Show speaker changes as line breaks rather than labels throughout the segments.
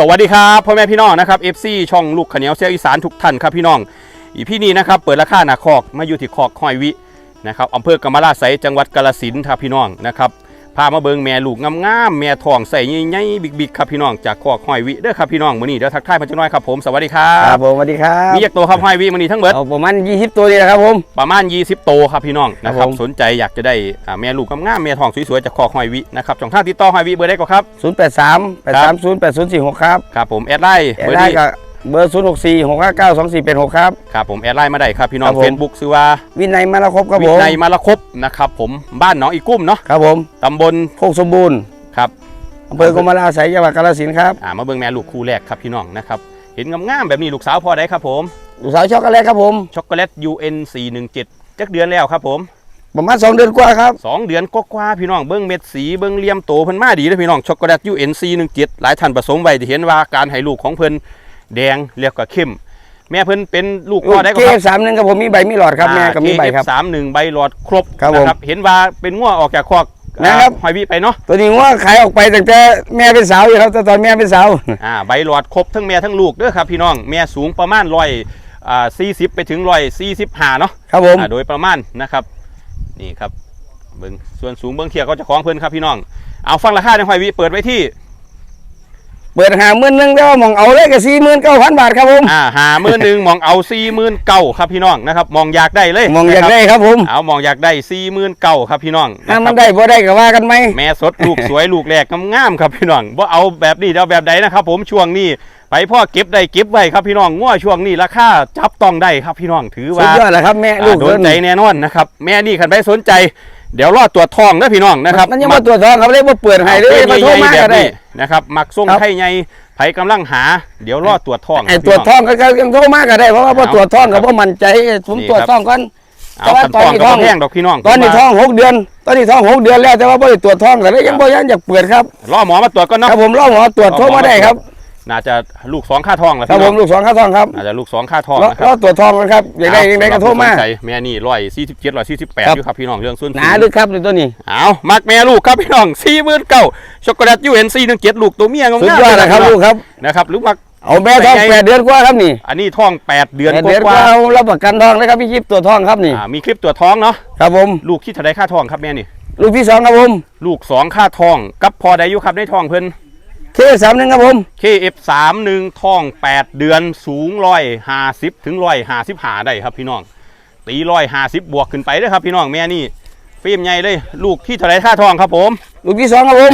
สวัสดีครับพ่อแม่พี่น้องนะครับ FC ช่องลูกขเนียวเสียอีสานทุกท่านครับพี่น้อง อีพี่นี้นะครับเปิดราคาหนาคอกมาอยู่ที่คอกห้อยวินะครับอำเภอกำมะลาไสยจังหวัดกาลสินครับพี่น้องนะครับ พามาเบิงแม่ลูกงามๆแม่ทองใส่ใหญ่ๆบิ๊กๆครับพี่น้องจากคอกห้อยวิเด้อครับพี่น้องมื้อนี้เดี๋ยวทักทายเพันจังน้อยครับผมสวัสดีครั
ครับบผมสวัสดีครับ
มีเยกตัวครับห้อยวิมื้อนี้ทั้งเบิด
เอาประมาณ 20 ตัวนี่แหละครับผม
ประมาณ 20โตวครับพี่น้องนะค
ครั
รับบ
ผม
สนใจอยากจะได้อ่าแม่ลูกงามๆแม่ทองสวยๆจากคอกห้อยวินะครับช่องทางติดต่อห้อยวิเบอร์ได้ก็ครับ
083 830 8046ครับ
ครับผมแอดไลน์
แอ
Dạ,
เบอร์
ดได้
นี้
ก็เบอร์ 064 659 2486 ครับ
ครับผมแอดไลน์มาได้ครับพี่น้อง
ครับผม
เฟซบุ๊กชื่อว่า
วินัยมาละครบครับ
วิ
ผม
นัยมาละครบนะครับผมบ้านหนองอีกุ้มเนาะ
ครับผม
ตำบล
โคกสมบูรณ์
ครับ
อำเภอกรมราไสยจังหวัดกาฬสินธุ์ครับ
อ่ามาเบิ่งแม่ลูกคู่แรกครับพี่น้องนะครับเห็นงามๆแบบนี้ลูกสาวพอได้ครับผม
ลูกสาวช็อกโกแลตครับผม
ช็อกโกแลต UN 417จักเดือนแล้วครับผม
ประมาณ2เดือนกว่าครับ
2เดือนกว่าๆพี่น้องเบิ่งเม็ดสีเบิ่งเหลี่ยมโตเพิ่นมาดีเลยพี่น้องช็อกโกแลต UN 417หลายท่านผสมไว้ที่เห็นว่าการให้ลูกของเพิ่น แดงเรียกว่าเข้ม แม่เพิ่นเป็นลูก
ลู
พ่
ก
อได้ก็
เก
ค
ฟ
รับ
สามหนึ่งครับผมมีใบมีหลอดครับแม่ก็มีใบครับ
สามหนึ่งใบหลอดครบ
ครับผม
นะเห็นว่าเป็นง่วออกจากคอก
นะครับ
อ่าหอยวีไปเนาะ
ตัวนี้ว่าขายออกไปตั้งแต่แม่เป็นสาวอยู่ครับแต่ตอนแม่เป็นสาว
อ่าใบหลอดครบทั้งแม่ทั้งลูกเด้อครับพี่น้องแม่สูงประมาณร้อยอ่าสี่สิบไปถึงร้อยสี่สิบห้าเนาะ
ครับผม
อ่าโดยประมาณนะครับนี่ครับเบิ้งส่วนสูงเบิ้งเทียก็จะคล้องเพิ่นครับพี่น้อง เอาฟังราคาในหอยวีเปิดไว้ที่
เปิดหาหมื่นหนึงแล้วมองเอาเลยก็49,000บาทครับผม
อ่าหามื่นหนึ่งมองเอาสี่หมื่นเก้าครับพี่น้องนะครับมองอยากได้เลย
มองอยากได้ครับผม
เอามองอยากได้สี่หมื่นเก้าครับพี่น้อง
ถ้า
นะค
มั
รั
น
บ
ได้บ่ได้ก็ว่ากันไหม
แม่สดลูกสวยลูกแรกงามๆครับพี่น้องว่าเอาแบบนี้เอาแบบใดนะครับผมช่วงนี้ไปพ่อเก็บได้เก็บไว้ครับพี่น้องง้อช่วงนี้ราคาจับต้องได้ครับพี่น้องถือ
สุ
ว่า
ดยอดแหละครับแม่ลู
อ่ากโดนใจแน่นอนนะครับแม่นี่ขันไปสนใจ เดี๋ยวรอดตัวจทองนะพี่น้องนะครับ
มันยังมาตรวจสอบครับเลยว่าเปิดให้เลย
เอา
มาโทร
ใหญ่
มา
ๆแบ
ก็
บ
ได้
นี้นะครับมักส่ง
ครับ
ไข่ใหญ่ไผกำลังหา เดี๋ยวรอดตัวจทอง
ไอ้ตรวจท้องก็ยังโทรมาก็ได้เพราะว่าพอตรวจท้องก็บ่มั่นใจผม
นี่
ตรวจ
ครับ
ท้องก่อน
เอา
แต่ว่า
ขัน
ต
ท
อน
อง
นี้
ก็
ท้อง
บ่แพงดอกพี่น้อง
ตอนนี้ท้องหกเดือน ตอนนี้ท้องหกเดือนแล้วแต่ว่าบ่ได้ตรวจท้องก็เลยยังบ่ยันอยากเปิดครับ
รอหมอมาตรวจก่อน
ค
เนาะ
รับผมรอหมอตรวจโทรมาได้ครับ
น่าจะลูกสองค่าทองแล้ว
ครับ
พี่
ผ
น้อ
ม
ง
ลูกสองข้าท้องครับ
น่าจะลูกสองค่าทอง
รอ
นะค
ร
รั
อบตรวจท้องกันครับอยากได้ยังไงก็โทรมา
สนใจแม่นี่ร้อยสี่สิบเจ็ดร้อยสี่สิบแปด
ครับ
อยู่ครับพี่น้องเรื่องส่วน
ห
สู
นางลึกครับตัวนี้
เอามักแม่ลูกครับพี่น้องสี่หมื่นเก้าช็อกโกแลตยูเอ็นซีหนึ่งเจ็ดลูกตัวเมียงามๆ
สุดยอดนะครับลูกครับ
นะครับหรือมัก
เอาแม่ท้องแปดเดือนกว่าครับนี่
อันนี้ท้องแปดเดือน
แปด
ก
เดือนก
ว่า
ว่าเอารับประกันท้องนะครับพี่ยิบตัวจท้องครับนี่
ๆอ่ามีคลิปตัวจท้องเนาะ
ครับผม
ลูกที่เท่าไดค่าทองครับแม่นี่
ลูกที่สองครับผม
ลูกสองค่าทองกับพอได้อยู่ครับในทองเพิ่น
เคสามหนึ่งครับผม
KF 3 1ท้อง 8 เดือนสูงร้อยห้าสิบถึงร้อยห้าสิบหาได้ครับพี่น้อง ตีร้อยห้าสิบบวกขึ้นไปเด้อครับพี่น้องแม่นี่ฟิล์มใหญ่เลยลูกที่เท่าไรค่าทองครับผม
ลูกที่สองครับผม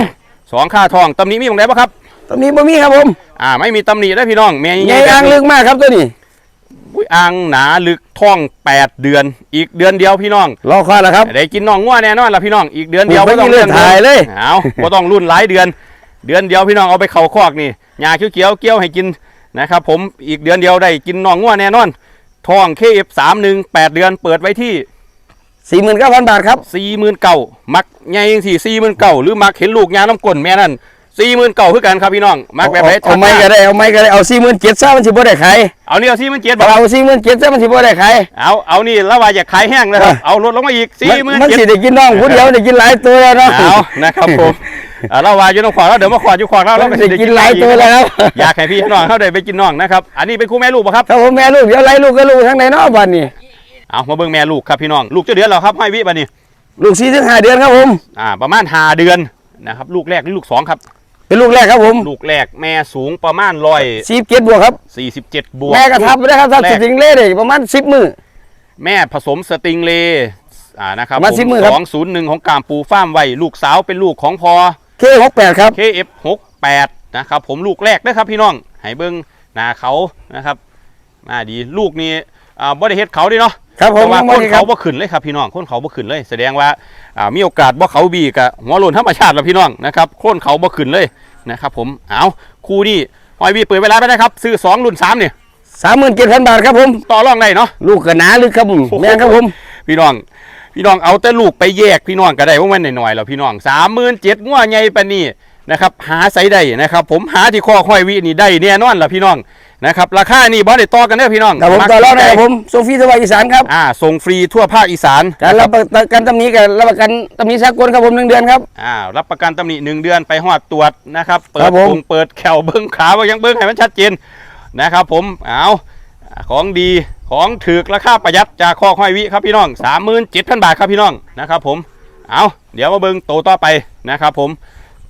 สองค่าทองตำหนี้มีตรงไหนบ้างครับ
ตอนนี้บ่มีครับผม
อ่าไม่มีตำหนิได้อพี่น้องแม่
ใหญ่อ่างลึกมากครับตัวนี้
อุ้ยอ่างหนาลึกท้อง 8 เดือน อีกเดือนเดียวพี่น้อง
รอคอยแล้วครับ
ได้กินน้องง่วแน่นอนละพี่น้องอีกเดือนเดียว
ผมไม่มีเลือดถ่ายเลย
เอาบ่ต้องรุ่นหลายเดือน เดือนเดียวพี่น้องเอาไปเข่าคอกนี่หญ้าเขียวๆเกี้ยวให้กินนะครับผมอีกเดือนเดียวได้กินน้องง่วแน่นอนทอง KF 3 1 8เดือนเปิดไว้ที่
สี่หมื่นเก้าพันบาทครับ
40,000เก่ามักใหญ่จังสี่40,000เก่าหรือมักเห็นลูกยาน้ำก้นแม่นั่น 40,000เก่าคือกันครับพี่น้องมักแบบไหน
เอาเอาไม่ก็ได้เอาไม่ก็ได้เอาสี่หมื่นเจ็ดซะมันสิบ่ได้ขาย
เอานี่เอา47บอก
เอาสี่หมื่นเจ็ดซะมันสิบ่ได้ขาย
เอาเอานี่แล้วว่าอยากขายแห้งนะครับ
เออ
เอาลดลงมาอีก
มันมันสิ
47,000
ได้กินน้องผู้เดียวได้กินหลายตัวแล้วเนาะ
เอานะครับผมอ่าเราว่าอยู่ตรงขวาแล้วเดี๋ยวมาขวาอยู่ขวาเราเรา
มัน
ก็
สิ
สิได้
กินหลายตัวแล้วครับ
อยากให้พี่ให้น้องเขาได้ไปกินน้องนะครับอันนี้เป็นคู่แม่ลูกป่ะครับ
ถ้าผมแม่ลูกเดี๋ยวไล่ลูกก็ลูกทั้งในเนาะบ้านนี้
เอามาเบิ่งแม่ลูกครับพี่น้องลูกเจ้าเดือนแล้วครับให้วิบันนี้
ลูกสี่ถึงห้าเดือนครับผม
อ่าประมาณหาเดือนนะครับลูกแรกหรือลูกสองครับ
เป็นลูกแรกครับผม
ลูกแรกแม่สูงประมาณร้อย
สี่เจ็ดบวกครับ
สี่สิบเจ็ดบวก
แม่กระทับไปได้ครับถ้า
แร
สิ
ก
ถึงเล่เลยประมาณสิบมือ
แม่ผสมสติงเลย์อ่านะครับ
ประมาณ10มื้อครับ
สองศูนย์หนึ่งของกามปูฟ้าร์มไว้ลูกสาวเป็นลูกของพอ
เคหกแปดครับ
KF 68นะครับผมลูกแรกนะครับพี่น้องให้เบิ้งหน้าเขานะครับมาดีลูกนี้ อ่าบ่ได้เฮ็ดเขาดิเนาะ
ครับผม
เพราะว่า
บ่
คน
ได้ครั
เขา
บ
บ่ขึ้นเลยครับพี่น้องคนเขาบ่ขึ้นเลย แสดงว่าอ่ามีโอกาสบ่เขาบีกับหัวโลนธรรมชาติแล้วพี่น้องนะครับคนเขาบ่ขึ้นเลยนะครับผมเอาคู่นี้หอยบีเปิดเวลาไปนะครับซื้อสองรุ่นสามเนี่ย
สามหมื่นเจ็ดพันบาทครับผม
ต่อรองได้เนาะ
ลูกกระหนาลึกครับผมแม่นครับผม
พี่น้องพี่น้องเอาแต่ลูกไปแยกพี่น้องก็ได้ว่ามันหน่อยๆแล้วพี่น้องสามหมื่นเจ็ดงัวใหญ่ปานนี้นะครับหาใส่ได้นะครับ ผมหาที่ข้อห้อยวินี่ได้แน่นอนล่ะพี่น้อง นะครับราคานี่บอสได้ต่อกันเด้อพี่น้อง
ครับผม
ก
ต่อรองได้ครับผมโซฟีสวายอีสานครับ
อ่าส่งฟรีทั่วภาคอีสาน
การรับประกันตำหนิกับรับประกันตำหนิสากลครับผมหนึ่งเดือนครับ
อ่ารับประกันตำหนิหนึ่งเดือนไปหอดตรวจนะครับเปิ
ครั
ด
บผม
พุงเปิดแขวเบิ้งขาว่ายังเบิ้งให้มันชัดเจนนะครับผมเอาของดีของถือราคาประหยัดจากคอห้อยวิครับพี่น้อง37,000บาทครับพี่น้องนะครับผมเอาเดี๋ยวมาเบิ้งโตวต่อไปนะครับผม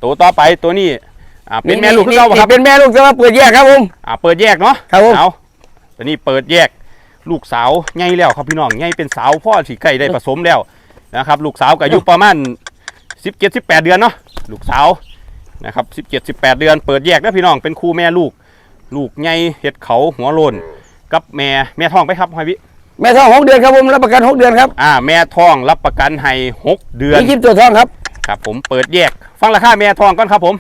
โตวต่อไปตัวนี้ อ่าเป็นแม่ลูกคือเราบ่ครับ
เป็นแม่ลูกแต่ว่าเปิดแยกครับผม
อ่าเปิดแยกเนาะ
ครับผม
เอาตัวนี้เปิดแยกลูกสาวใหญ่แล้วครับพี่น้องใหญ่เป็นสาวพ่อสีไก่ได้ผสมแล้วนะครับ ลูกสาวก็อายุประมาณ17 18 เดือนเนาะลูกสาวนะครับ17 18 เดือน เปิดแยกนะพี่น้องเป็นคู่แม่ลูก ลูกใหญ่เห็ดเขาหัวโลนกับแม่แม่ท้องไปครับหอยวิ
แม่ทองหกเดือนครับผมรับประกันหกเดือนครับ
อ่าแม่ท้องรับประกันให้หกเดือน
มีคลิปตัวทองครับ
ครับผมเปิดแยก ฟังราคาแม่ท้องก่อนครับผม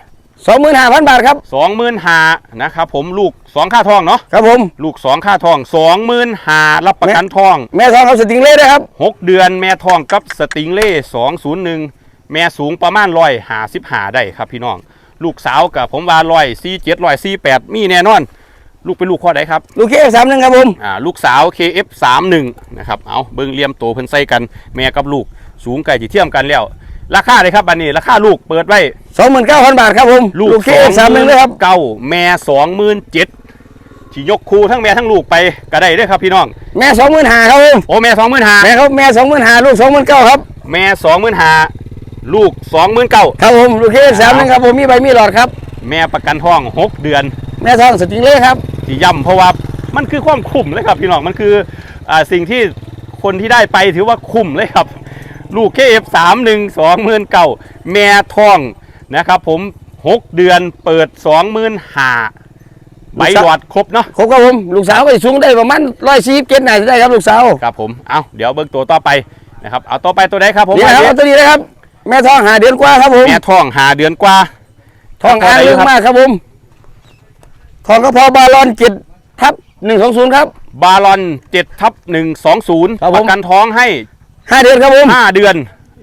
สองหมื่นห้าพันบาทครับ
สองหมื่นหานะครับผมลูกสองค่าท้องเนาะ
ครับผม
ลูกสองค่าทองสองหมื่นหารับประกันทอง
แม่ทองเขาสติงเล่ด้วยครับ
หกเดือนแม่ทองกับสติงเล่สองศูนย์หนึ่งแม่สูงประมาณร้อยหาสิบหาได้ครับพี่น้อง ลูกสาวกับผมว่าร้อยสี่เจ็ดร้อยสี่แปดมีแน่นอน ลูกเป็นลูกข้อใดครับ
ลูกเคสามหนึ่งครับผม
อ่าลูกสาว KF31 นะครับเอาเบิ้งเลียมโตเพิ่นใส่กันแม่กับลูกสูงไก่จีเทียมกันแล้ว ราคาเลยครับบันนี้ราคาลูกเปิดไว้
สองหมื่นเก้าพันบาทครับผม
ลูก
เคสามหนึ่งเลยครับ
เก้าแม่สองหมื่นเจ็ดที่ยกคูทั้งแม่ทั้งลูกไปก็ได้เด้วยครับพี่น้อง
แม่สองหมื่นห้าครับผม
โอ้แม่สองหมื่นหา
แม่เขาแม่สองหมื่นห้าลูกสองหมื่นเก้าครับ
แม่สองหมื่นหาลูกสองหมื่นเก้า
ครับผมลูกเคสามหนึ่งครับผมมีใบมีหลอดครับ
แม่ประกันท้องหกเดือน
แม่ทองสติงเล่ครับ
ที่ย่ำเพราะว่ามันคือความคุ้มเลยครับพี่น้องมันคืออ่าสิ่งที่คนที่ได้ไปถือว่าคุ้มเลยครับ ลูกเคฟสามหนึ่งสองหมื่นเก้าแม่ท้องนะครับผมหกเดือนเปิดสองหมื่นหาใบหลอดครบเนาะ
ครบครับผมลูกสาวก็สูงได้ประมาณร้อยสี่สิบเจ็ดน่าจะได้ครับลูกสาว
ครับผมเอาเดี๋ยวเบิ้งตัวต่อไปนะครับเอาต่อไปตัวใดครับผม
นี่นะครับเอาตัวนี้นะครับ แม่ทองหาเดือนกว่าครับผม
แม่ท้องหาเดือนกว่า
ทองอ่างเรื่องมากครับผมทองก็พอบาลอนเจ็ดทับหนึ่งสองศูนย์ครับ
บาลอนเจ็ดทับหนึ่งสองศูนย์
ครับ
ป
ผม
ระกันท้องให้
ห้าเดือนครับผม
ห้าเดือน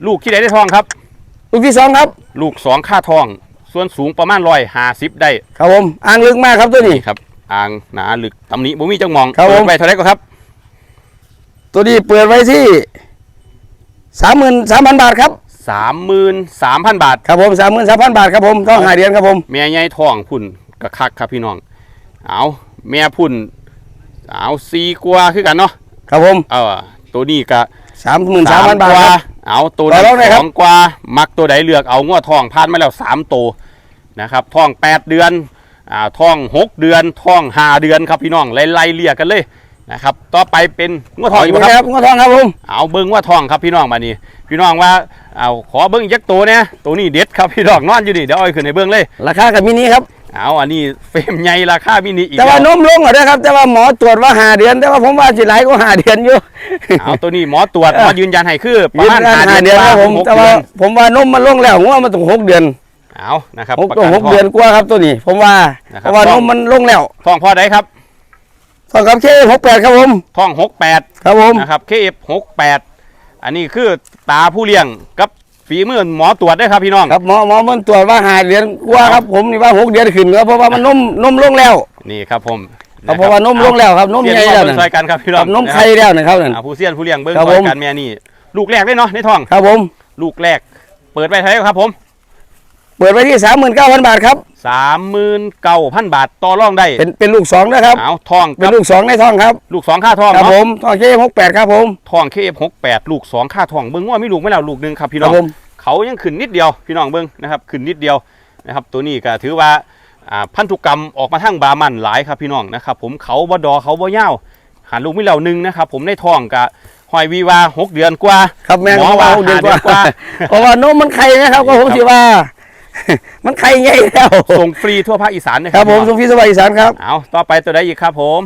ลูกที่ไหนได้ทองครับ
ลูกที่สองครับ
ลูกสองค่าทอง ส่วนสูงประมาณร้อยห้าสิบได้
ครับผมอ่างลึกมากครับตัวนี้
นี่ครับ อ่างหนาลึกตำหนิบ่มีจังมอง
ครับผม
เปิดไปเท่าไหรก็ครับ
ตัวนี้เปิดไว้ที่สามหมื่นสามพันบาทครับ
สามหมื่นสามพันบาท
ครับผมสามหมื่นสามพันบาทครับผมต้องหาเดือนครับผม
แม่ใหญ่ทองพุ่นกระคักครับพี่น้อง เอาแม่พุ่น เอาซีกว่าคือกันเนาะ
ครับผม
เออตัวนี้กะ
สามหมื่นสามพันบาท
ก
ค
ว่า
รับ
เอาตัว
ต่อรองหน่อยครับ
สองกว่า มักตัวใดเลือกเอาง้อทองผ่านมาแล้วสามตัวนะครับทองแปดเดือนอ่าทองหกเดือนทองห้าเดือนครับพี่น้องไล่ๆเรียกกันเลยนะครับต่อไปเป็นง้อทองอีก
นี่
บ่
นะ
ค
ค
รั
รับบงอทองครับผม
เอาเบิ้งว่าทองครับพี่น้องมานี่พี่น้องว่าเอาขอเบิ้งยักษ์ตัวเนี่ยตัวนี้เด็ดครับพี่น้องนอนอยู่นี่เดี๋ยวเอาไปขึ้นในเบิ้งเลย
ราคากับมินิครับ
เอาอันนี้เฟรมใหญ่ราคามินิอีก
แต่ว่า
แล้ว
นมลงเหรอนะครับ แต่ว่าหมอตรวจว่าหาเดือน แต่ว่าผมว่าสิหลายก็หาเดือนอยู่
เอาตัวนี้หมอตรวจ
เออ
หมอยืนยันให้คือประ
ยืน
มาณ
ยัน
ห้า
หา
เดื
เดื
อ
อนนครับผม
หก
แต่
เดื
ว่า
อน
ผมว่านมมันลงแล้วงวมันต้องหกเดือน
เอานะครับ
หก
ประ
ต้อง
กัน
หก
ทอง
เดือนกว่าครับตัวนี้ ผมว่า
นะครับ
เพราะว่านมมันลงแล้ว
ทองพอได้ครับ
ทองคำเคหกแปดครับผม
ทองหกแปด
ครับผม
นะครับเคเอฟหกแปดอันนี้คือตาผู้เลี้ยงกับ ฝีมือหมอตรวจได้ครับพี่น้อง
ครับหมอหมอมันตรวจว่าหาเดือนกว่าครับผมนี่ว่าหกเดือนขึ้นครับเพราะว่ามันนมนมลงแล้ว
นี่ครับผม
ครับเพราะว่านมลงแล้วครับนม
เสียน
ใหญ่
พ่อ
แล้ว
เบิ่ง
นะ
ซอยกันครับพี่น้
ค
อ
รั
ง
บนมไข่แล้วนะครับนั่น
อ่าผู้เสียนผู้เลี้ยงเบิ้ง
ครับ
ซอย
ผม
กันแม่นี่ ลูกแรกเลยเนาะในท้อง
ครับผม
ลูกแรก เปิดไปเท่าไหร่ครับผม
เปิดไว้ที่สามหมื่นเก้าพันบาทครับ
สามหมื่นเก้าพันบาทต่อรองได้
เป็นเป็นลูกสองนะครับ
เอาทอง
เป็น
กับ
ลูกสองในท้องครับ
ลูกสองค่าทอง
ครับ
เนาะ
ผมทองเคหกแปดครับผม
ทองเคเอฟหกแปดลูกสองค่าทองเบิ้งว่ามีลูกไม่แล้วลูกหนึ่งครับพี่
ค
น้
รั
อบง
ผม
เขายังขึ้นนิดเดียวพี่น้องเบิ้งนะครับขึ้นนิดเดียวนะครับ ตัวนี้ก็ถือว่าอ่าพันธุกรรมออกมาทั้งบามันหลายครับพี่น้องนะครับ ผมเขาบ่ดอเขาบ่ยาวหันลูกไม่แล้วหนึ่งนะครับ ผมในท้องกับหอยวีวาหกเดือนกว่า
ครับแม่ง
หมอว่า
หกเดือนกว่า
หาเดือนกว่า
เพราะว่านมมันไข่นะครับก็ผมคิดว่า มันไข่ใหญ่แล้ว
ส่งฟรีทั่วภาคอีสานนะ
ครับผม
พี่
สุ
น้อง
ขีสวัสดิ์อีสานครับ
เอาต่อไปตัวใดอีกครับผม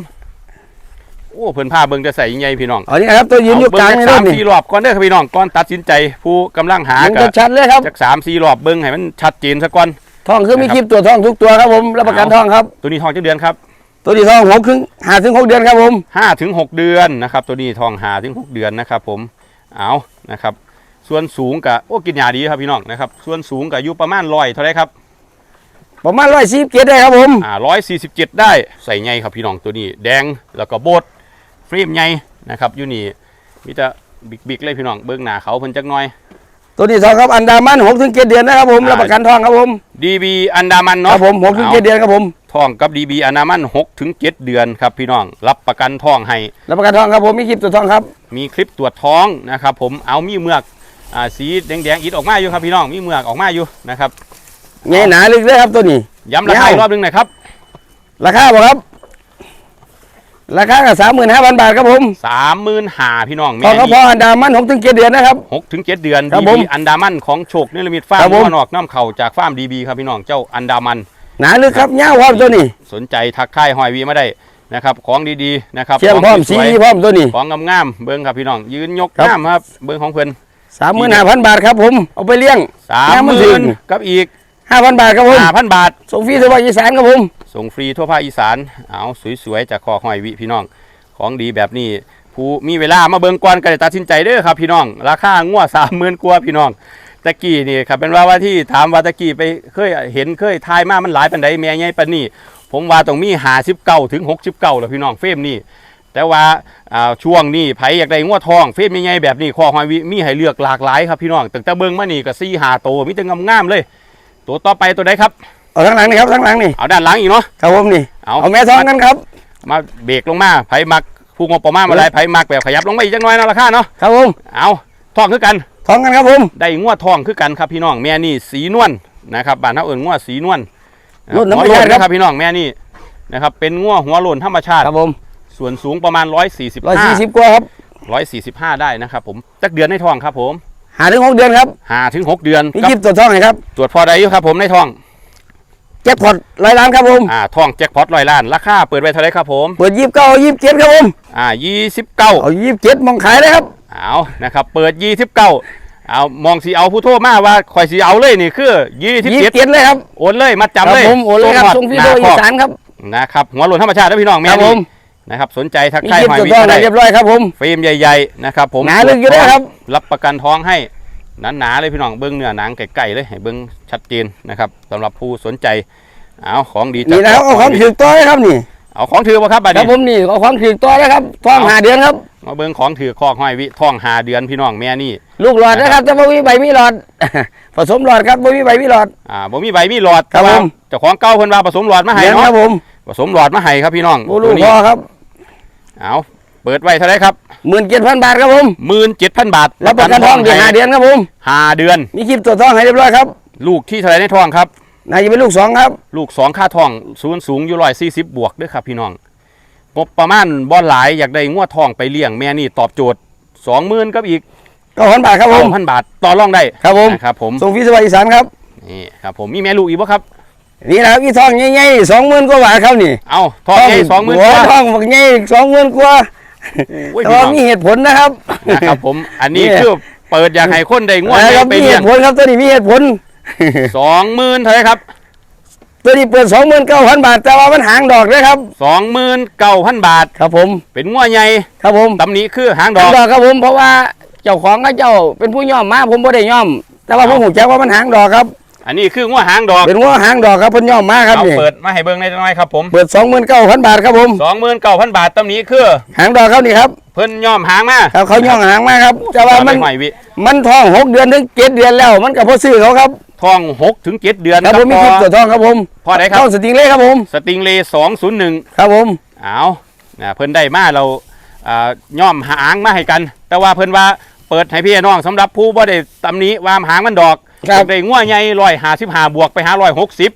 โอ้เพิ่นพาเบิ่งจะใส่ยังไงพี่น้อง
อันนี้ครับตัวยืนอยู่กลาง
เบิ่
นี่
ง
ด้
สาวม
นี่
สี่รอบก่อนเด้อครับพี่น้องก่อนตัดสินใจผู้กำลังหา
มัน
กั
จะชัดเลยครับ
จักสามสี่รอบเบิ่งให้มันชัดเจนซะก่อน
ทองคือมี
นะครับ
คลิปตัวทองทุกตัวครับผมรับประกัน
เอา
ทองครับ
ตัวนี้ทองจักเดือนครับ
ตัวที่ทองหกครึ่งหาถึงหกเดือนครับผม
ห้าถึงหกเดือนนะครับ ตัวนี้ทองหาถึงหกเดือนนะครับ ผมเอานะครับ ส่วนสูงกับโอ้กินยาดีครับพี่น้องนะครับ ส่วนสูงกับอยู่ประมาณร้อยเท่าไรครับ
ประมาณร้อยสิบเกียรได้ครับผม
อ่าร้อยสี่สิบเจ็ดได้ใส่ไงครับพี่น้องตัวนี้ แดงแล้วก็โบด เฟรมไงนะครับอยู่นี่มีแต่บิ๊กๆเลยพี่น้องเบื้องหน้าเขาเพิ่นจักหน่อย
ตัวที่สองครับอันดามันหกถึงเจ็ดเดือนนะครับผม
อ่า
รับประกันทองครับผม
DB อันดามัน
ค
เนาะ
รับผมหกถึงเจ็ดเดือนครับผม
ทองกับ DB อันดามัน6ถึง7เดือนครับพี่น้องรับประกันทองให้
รับประกันทองครับผมมีคลิปตัวทองครับ
มีคลิปตรวจท้องนะครับผมเอามีเมือกอ่าสีแดงๆอิดออกมาอยู่ครับพี่น้องมีเมือกออกมาอยู่นะครับ
ไงหนาลึกเลยครับตัวนี้
ย้ำราคา
เดี๋ยว
อีกรอบหนึงหน่อยครับ
ราคาบ่ครับ ราคากับสามหมื่นห้าพันบาทครับผม
สามหมื่นหาพี่น้อง
ท
แม่
องกระเพาะอันดามันหกถึงเจ็ดเดือนนะครับ
หกถึงเจ็ดเดือน
ครับ
DB
ผม
อันดามันของโชคนิรมิตฟาร์
ครั
ม
บผม
นอกน้ำเข่าจากฟาร์ม DB ครับพี่น้องเจ้าอันดามัน
หนาลึกครับเงาวพร้อมตัวนี้
สนใจทักค่ายหอยวีมาได้นะครับของดีๆนะครับ
เชียงพร้อม
ข
สี
งสวย
พร้อมตัวนี้
ๆของงามๆเบิ้งครับพี่น้องยืนยก
ครับ
งามครับเบิ้งของเพิ่น
สามหมื่นห้าพันบาทครับผมเอาไปเลี้ยง
สาม
งาม
ห
มันถึ
มื่
ง
นกับอีก
ห้าพันบาทครับผม
ห้าพันบาท
ส่งฟรีทั่วภาคอีสานครับผม
ส่งฟรีทั่วภาคอีสาน เอาสวยๆจากคอหอยวิพี่น้อง ของดีแบบนี้ ผู้มีเวลามาเบิ่งก่อนก็ได้ตัดสินใจเด้อครับพี่น้อง ราคางัวสามหมื่นกว่าพี่น้องตะกี้นี่ครับเป็นว่าว่าที่ถามว่าตะกี้ไปเคยเห็นเคยทายมามันหลายปันใดแม่ใหญ่ปันนี่ผมว่าต้องมีหาสิบเก้าถึงหกสิบเก้าแล้วพี่น้องเฟมนี่แต่ว่าช่วงนี้ไผอยากได้งัวทองเฟมใหญ่ๆแบบนี้คอหอยวิมีให้เลือกหลากหลายครับพี่น้องตั้งแต่เบิ่งมานี่ก็สี่หาโตวมีแต่งามๆเลย ตัวต่อไปตัวใดครับ
เอาทั้งหลังนี่ครับทั้งหลังนี่
เอาด้านหลังอีกเนาะ
ครับผมนี่
เอา
เอาแม่ท้องกันครับ
มาเบรกลงมาไผมักผู้งบประมาณมาไรไผมักแบบขยับลงมาอีกจังน้อยนะราคาเนาะ
ครับผม
เอาทองคือกัน
ท้องกันครับผม
ได้งวดทองคือกันครับพี่น้องแม่นี่สีนวลนะครับบ้านเฮาเอิ้นงวดสีนวล
รุ่นธรรม
หัว
ชา
โล้
ติ
น
ครับ
นะครับพี่น้องแม่นี่นะครับเป็นงวหัวโลนธรรมชาติ
ครับผม
ส่วนสูงประมาณ
ร้อยสี่สิบ
145
กว่าครับ
145 ได้นะครับผมจักเดือนในทองครับผม
หาถึงหกเดือนครับ
หาถึง6เดือน
มี
กับ
คลิปตัวทองไหนครับ
ตรวจพอได้อยู่ครับผมในทอง
แจ็คพอตร้อยล้านครับผม
อ่าทองแจ็คพอตร้อยล้านราคาเปิดไว้เท่าไหรครับผม
เปิดยี่สิบเก้ายี่สิบเจ็ดครับผม
อ่า29
เอายี่สิบเจ็ดมองขายเลยครับ
เอานะครับเปิด29เอามองสีเอาผู้โทษมาว่าข่อยสีเอาเลยนี่คือ
ยี่สิบ
27
เจ็ดเลยครับ
โอนเลยมัด
ครั
จำเลย
ผมโอนเลยครับ
ฮอด
ส่งฟรี
ห
โด
น้ายค
อี
อก
สานครับ
นะครับหัวโลนธรรมชาตินะพี่น้อง
ค
แม่
รับผ
นี่
ม
นะครับสนใจทัก
มี
ทาย
คลิป
หอย
ตัว
วิ
ทอง
ก็ได้
เรียบร้อยครับผม
เฟรมใหญ่ๆนะครับผม
หนาลึกอยู่ด้วยครับ
รับประกันท้องให้ หนาๆเลยพี่น้องเบิ้งเนื้อหนังไก่ๆเลยให้เบิ้งชัดเจนนะครับสำหรับผู้สนใจเอาของดี
นี่นะครับเอาของถือตัวเลยครับนี่
เอาของถือมาครับบัด
ครับ
นี้
ผมนี่เอาของถือตัวเลยครับทองหาเดือนครับ
มาเบิ้งของถือคอกหอยวิท้องหาเดือนพี่น้องแม่นี่
ลูกหลอดนะครับแต่บ่มีใบมีหลอด ผสมหลอดครับบ่มีใบมีหลอด
อ่าบ่มีใบมีหลอด
ครับ
แต่ว่า
ผม
เจ้าของเก่าเพิ่นว่าผสมหลอดมาให้
เดือนค
เนาะ
รับผม
ผสมหลอดมาให้ครับพี่น้อง
โอ้ลู
ตัว
ก
นี้
พ่อครับ
เอา เปิดไว้เท่าไหรครับ
หมื่นเจ็ดพันบาทครับผม
หมื่นเจ็ดพันบาท
รับประกันทองเดือนหาเดือนครับผม
หาเดือน
มีคลิปตัวทองให้เรียบร้อยครับ
ลูกที่เท่าไหรในท้องครับ
น่าจะเป็นลูกสองครับ
ลูกสองค่าทองสูงสูงอยู่ร้อยสี่สิบบวกเด้วยครับพี่น้องงบประมาณบ่หลายอยากได้งวดทองไปเลี้ยงแม่นี่ตอบโจทย์สองหมื่นกับอีก
ก็พันบาทครับผม
เก้าพันบาทต่อรองได้
ครับผม
นะครับผม
ส่งฟรีสวัสดิสานครับ
นี่ครับผมมีแม่ลูกอีกบ่ครับ
นี่นะครับอีทองใหญ่ๆสองหมื่นกว่าบาทครับนี่
เอาทองใหญ่สองหมื่น
โอ้
กว่า
ทองบักใหญ่สองหมื่นกว่า
โอ้ย
แต่
พี่
ว่า
น้อง
มีเหตุผลนะครับ
นะครับผม อันนี้
เนี่ย
คือเปิดอยากให้คนได้งวด
นะ
ให
ค
ญ่
รับ
ไป
มีเห
เลี้ยง
ตุผลครับตัวนี้มีเหตุผล
สองหมื่นเท่าไหรครับ
ตัวนี้เปิดสองหมื่นเก้าพันบาท แต่ว่ามันหางดอกนะครับ
สองหมื่นเก้าพันบาท
ครับผม
เป็นงวดใหญ่
ครับผม
ตำหนี้คือหางด
หา
องก
ดอกครับผม เพราะว่าเจ้าของก็เจ้าเป็นผู้ย่อมมาผมบ่ได้ย่อม แต่ว่าผมหูแจ้ว่ามันหางดอกครับ
อันนี้คืองวดหางดอก
เป็นว่าหางดอกครับเพิ่นย่อมมาครับ
เอา
นี่
เปิดมาให้เบิ่งในจังหน่อยครับผม
เปิดสองหมื่นเก้าพันบาทครับผม
สองหมื่นเก้าพันบาทตำหนี้คือ
หางดอกครับนี่ครับ
เพิ่นย่อมหางมา
ครับเขาย่องหางมาครับแต่ว่ามัน
ใหม่วิ
มันท้องหกเดือนถึงเจ็ดเดือนแล้ว มันกับพ่อซื้อเขาครับ
ทองหกถึงเจ็ดเดือน
ครับผมมี
พ
คลิป
อ
ตัวทองครับผม
พอได้ครั
ท้
บ
องสติงเล่ครับผม
สติงเลสองศูนย์หนึ่ง
ครับผม
เอานะเพิ่นได้มาเราอ่าย่อมหางมาให้กัน แต่ว่าเพิ่นว่าเปิดให้พี่น้องสำหรับผู้บ่ได้ตำหนี้ว่าหางมันดอก
ครับ
ได้งัวใหญ่ร้อยห้าสิบห้าบวกไปหาร้อยหกสิบ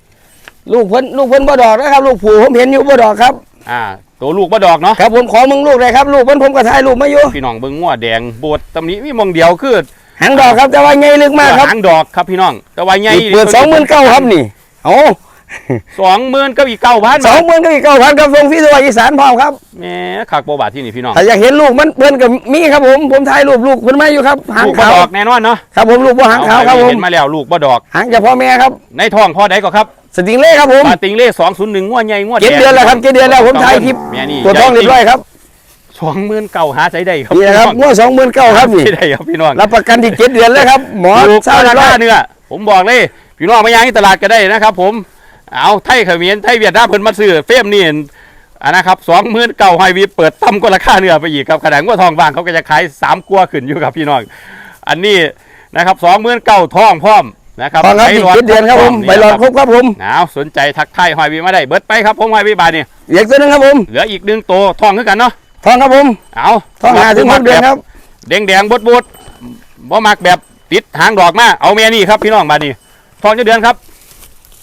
ลูกเพิ่นลูกเพิ่นบ่ดอกนะครับ ลูกผูผมเห็นอยู่บ่ดอกครับ
อ่า ตัวลูกบ่ดอกเนาะ
ครับผมขอมึงลูกเลยครับลูกเพิ่นผมก็ถ่ายรูปมาอยู่
พี่น้องเบิ่งงัวแดงโบดตำหนี้มีมองเดียวคือ
หางดอกครับแต่ว่าใหญ่ลึกมากครับ
หางดอกครับพี่น้องแต่ว่าใหญ่
เปิดสองหมื่นเก้าครับนี่โอ้
สองหมื่นก็อีกเก้าพัน
สองหมื่นก็อีกเก้าพันครับส่งฟรีสวัสดิอีสานพร้อมครับ
แหม่ขากโบบาทที่นี่พี่น้อง
ถ้าอยากเห็นลูกมันเพิ่นกับมีครับผมผมถ่ายรูปลูกเพิ่นมาอยู่ครับหาง
ลูกบ่
ขาว
ดอกแน่นอนเนาะ
ครับผมลูกบ่หางขาวครับผม
เห็นมาแล้วลูกบ่ดอก
หางจากพ่อแม่ครับ
ในท้องพ่อใดก็ครับ
สติงเล่ครับผม
ปาติงเลขสองศูนย์หนึ่งงวดใหญ่งวด
เจ็ดเดือนแล้วครับเจ็ดเดือนแล้วผมถ่ายคลิป
แม่นี่
ตัวทองเรียบร้อยครับ
สองหมื่นเก้าหาใจได้ครับ
นี่นะครับงวดสองหมื่นเก้าครับนี่
ใช้ได้ครับพี่น้อง
รับประกันที่เจ็ดเดือนแล้วครับหมอ
ลูก
เศร้า
รา
เรียบร้อ
คายเนื้อผมบอกเลยพี่น้องมาย่างที่ตลาดก็ได้นะครับผม เอาไทยเขมรไทยเวียดนามเพิ่นมาซื้อเฟรมนี่อันนะครับสองหมื่นเก้าไฮวีเปิดต่ำกว่าราคาเนื้อไปอีกครับขนาดว่าทองบางเขาก็จะขายสามกัวขึ้นอยู่ครับพี่น้องอันนี้นะครับสองหมื่นเก้าทองพร้อมนะครับ
ทองครับ
ใบ
อีก
หลอ
เจ็ดเดือนครับผม
นี่
ใบหลอดครบครับผม
หนาวสนใจทักทายไฮวีมาได้เบิดไปครับผมไฮวีบาทนี่
เหล็กตัวหนึงครับผม
เหลืออีกหนึ่งตัวทองคือกันเนาะ
ทองครับผม
เอา
ทองหาถึงหกเดือนครับ
แดงแดงๆบดบดบ่มักแบบติดหางดอกมาเอาแม่นี่ครับพี่น้องบาทนี่ทองจะเดือนครับ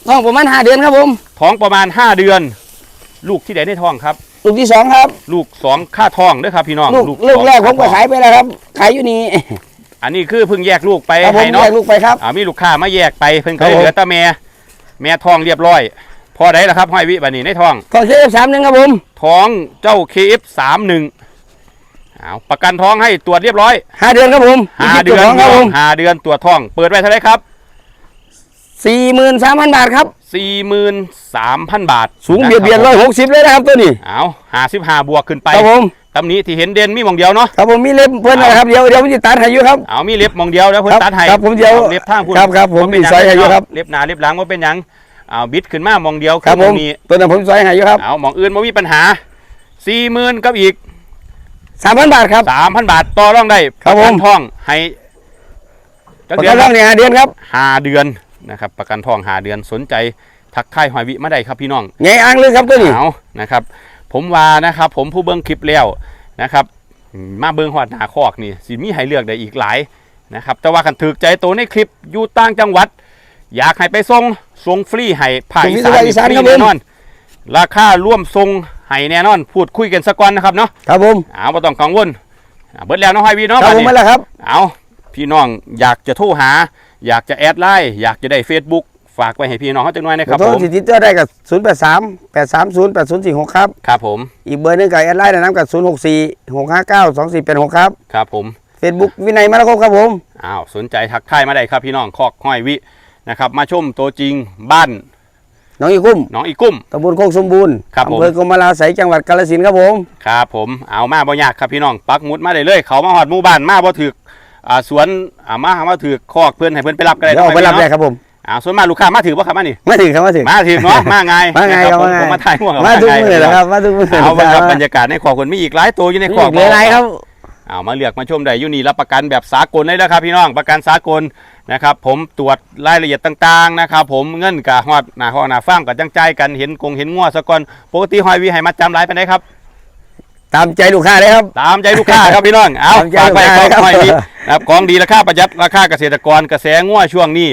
ทองประมาณห้าเดือนครับผม
ท้องประมาณ 5 เดือน ลูกที่ไหนในท้องครับ
ลูกที่สองครับ
ลูกสองค่าท้องเด้อครับพี่น้อง
ลูกลูก
สอง
แรกผมก็
ค่ท้อง
ขายไปแล้วครับ ขายอยู่นี่
อันนี้คือเพิ่งแยกลูกไป
ครับผม
ให้เนาะ
แยกลูกไปครับ
อ่ามีลูกค้ามาแยกไปเพิ่งเค
ครับ
ย
ผม
เหลือแตาแม่แม่ท้องเรียบร้อย พอได้แล้วครับห้อยวิบันนี้ในท้อง
ทองเคฟสามหนึ่งครับผม
ท้องเจ้า KF31 เอาประกันท้องให้ตรวจเรียบร้อย
ห้าเดือนครับผม
ห้าเดือน
ทองครับผม
ห้าเดือนตรวจท้อง เปิดไว้เท่าไหรครับ
สี่หมื่นสามพันบาทครับ
43,000บาท
สูงเบียดเบียนร้อยหกสิบเลยนะครับตัวนี้
เอา55บวกขึ้นไป
ครับผม
ตำหนี้ที่เห็นเด่นมีหมองเดียวเนาะ
ครับผมมีเล็บเพื่อนนะครับเดี๋ยวเดี๋ยวผมจะตัดให้อยู่ครับ
เอามีเล็บหมองเดียวแล้วเพิ่น
ครับ
ตัดให้
ครับผมเดี๋ยว
อาเล็บทางพุ่น
ครับครับผม
เป็นหยัง
มีไซส์ให้อยู่ครับ
เล็บหน้าเล็บหลังว่าเป็นหยังเอาบิดขึ้นมาหมองเดียว
ครับ
ห
ผม
องนี้
ตัวนั้นผมซอยให้อยู่ครับ
เอาหมองอื่นไม่มีปัญหา40,000กับอีก
สามพันบาทครับ
3,000บาทต่อรองได้
ครับ
ประกัน
ผม
ทองให้จัก
ประ
เดื
กั
อนน
ร่างเนี่ยห้าเดือนครับ
ห้าเดือน นะครับประกันทองหาเดือนสนใจทักทายหอยวิมาได้ครับพี่น้อง
ไงอ่างเลยครับตัวนี้
เอานะครับ ผมว่านะครับผมผู้เบิ้งคลิปแล้วนะครับอืมมาเบิ้งหอดหนาคอกนี่สิมีให้เลือกได้อีกหลายนะครับแต่ว่าคันถือใจตัวในคลิปอยู่ต่างจังหวัด อยากให้ไปส่งส่งฟรีให้ภาคอีสาน
ส่งฟรีสบายอีสาน
ฟรี
ครับผม
แน่นอน ราคาร่วมส่งให้แน่นอน พูดคุยกันสักก่อนนะครับเนาะ
ครับผม
เอาไม่ต้องกังวลอ่าเบิดแล้วเน้องหอยวีเนาะ
ครับ
บัด
ผม
นี้
มาแล้วครับ
เอาพี่น้องอยากจะโทรหา อยากจะแอดไลน์อยากจะได้ Facebook ฝากไว้ให้พี่น้องเขาจังหน่อยนะครับ
โท
ผ
ร
ม
ติดต่อได้กับศูนย์แปดสามแปดสามศูนย์แปดศูนย์สี่หกครับ
ครับผม
อีกเบอร์หนึงกับแอดไลน์นะครับกับศูนย์หกสี่หกห้าเก้าสองสี่เป็นหกครับ
ครับผม
เฟซบุ๊กวินัยมาแล้วครับผม
อ้าวสนใจทักทายมาได้ครับพี่น้องคอกห้อยวินะครับ มาชมตัวจริงบ้าน
น้องอีกุ้ม
น้องอีกุ้ม
ตำบลโคกสมบูรณ์
ครับผม
อำเภอกรมลาไสยจังหวัดกาฬสินธุ์ครับผม
ครับผมเอามาบ่ยากครับพี่น้องปักหมุดมาได้เลย เขามาหอดหมู่บ้านมาบ่ถึก อ่าสวนอ่ามามาถึกคอกเพื่อนให้เพื่อนไปรับก็ได้
เดี๋ยวออกไปรับได้
เนาะ
ครับผม
อ่าส่วนมากลูกค้ามาถือบ่ครับมานี่
มาถึงครับมาถึง
มาถือเนาะมาไง
มาไง
นะครับ
ครับ
ผม
มาไง
ผมมาถ่ายหัวกับ
มาทุก
ไง
มือนะครับมาทุกมือ
เอาบรรยากาศ
ค
บรรยากาศในคอกคนมีอีกหลายตัวอยู่ในคอก
มีอะไรครับ
เอามาเลือกมาชมได้อยู่นี่รับประกันแบบสากลเลยนะครับพี่น้องประกันสากลนะครับผมตรวจรายละเอียดต่างๆนะครับผมเงินกับฮอดหน้าห้องหน้าฟ้าร์มกับจังใจายกันเห็นกงเห็นงัวสะก่อนปกติหอยวีให้มาจำหลายไปไหนใดครับ
ตามใจลูกค้าเลยครับ
ตามใจลูกค้าครับพี่น้อง เอา
ตามใจ
ฝากไป
ลู
ข
ก
อง
ค้าครับ
หอยวีนะครับของดีราคาประหยัดราคาเกษตรกรกระแสงัวช่วงนี้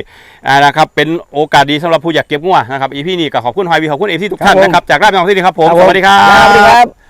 อ่านะครับเป็นโอกาสดีสำหรับผู้อยากเก็บงัวนะครับอีพี่นี่ก็ขอบคุณหอยวีขอบคุณเอฟซีทุกท่านนะครับจากราชบุรีครับผมสวัสดีครั
สวัสดี
บ
ครับ